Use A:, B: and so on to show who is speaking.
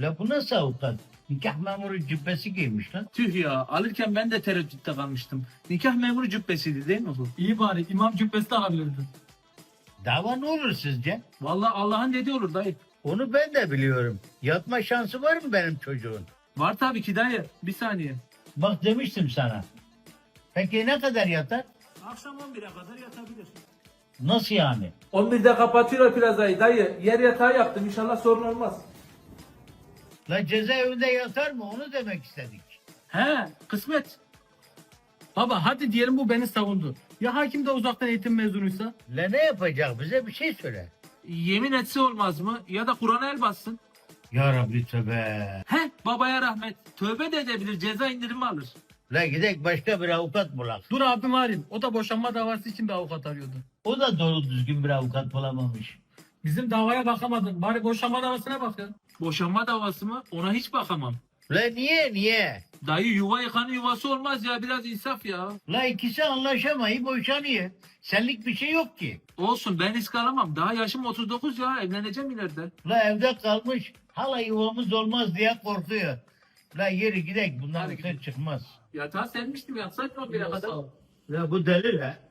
A: La bu nasıl avukat? Nikah memuru cübbesi giymiş lan.
B: Tüh ya alırken ben de tereddütte kalmıştım. Nikah memuru cübbesiydi değil mi bu?
C: İyi bari imam cübbesi de alabilirdin.
A: Dava ne olur sizce?
B: Vallahi Allah'ın dediği olur dayı.
A: Onu ben de biliyorum. Yatma şansı var mı benim çocuğun?
B: Var tabii ki dayı. Bir saniye.
A: Bak demiştim sana. Peki ne kadar yatar?
B: Akşam 11'e kadar yatabilir.
A: Nasıl yani?
B: 11'de kapatıyor plazayı dayı. Yer yatağı yaptım inşallah sorun olmaz.
A: La cezaevinde yatar mı? Onu demek istedik.
B: He kısmet.
C: Baba hadi diyelim bu beni savundu. Ya hakim de uzaktan eğitim mezunuysa?
A: La ne yapacak bize bir şey söyle.
B: Yemin etse olmaz mı? Ya da Kur'an'a el bassın.
A: Ya Rabbi tövbe.
B: He babaya rahmet. Tövbe de edebilir ceza indirimi alır.
A: La gidek başka bir avukat bulak.
C: Dur abim arayayım. O da boşanma davası için bir avukat arıyordu.
A: O da doğru düzgün bir avukat bulamamış.
C: Bizim davaya bakamadın. Bari boşanma davasına bak ya.
B: Boşanma davası mı? Ona hiç bakamam.
A: La niye niye?
B: Dayı yuva yıkanın yuvası olmaz ya biraz insaf ya.
A: La ikisi anlaşamayıp boşanıyor. Senlik bir şey yok ki.
B: Olsun ben risk alamam. Daha yaşım 39 ya evleneceğim ileride.
A: La evde kalmış hala yuvamız olmaz diye korkuyor. La yeri gidek bundan
B: Hadi
A: bir şey çıkmaz.
B: Yatağa sermiştim yatsaydın 11'e kadar.
A: La bu deli la.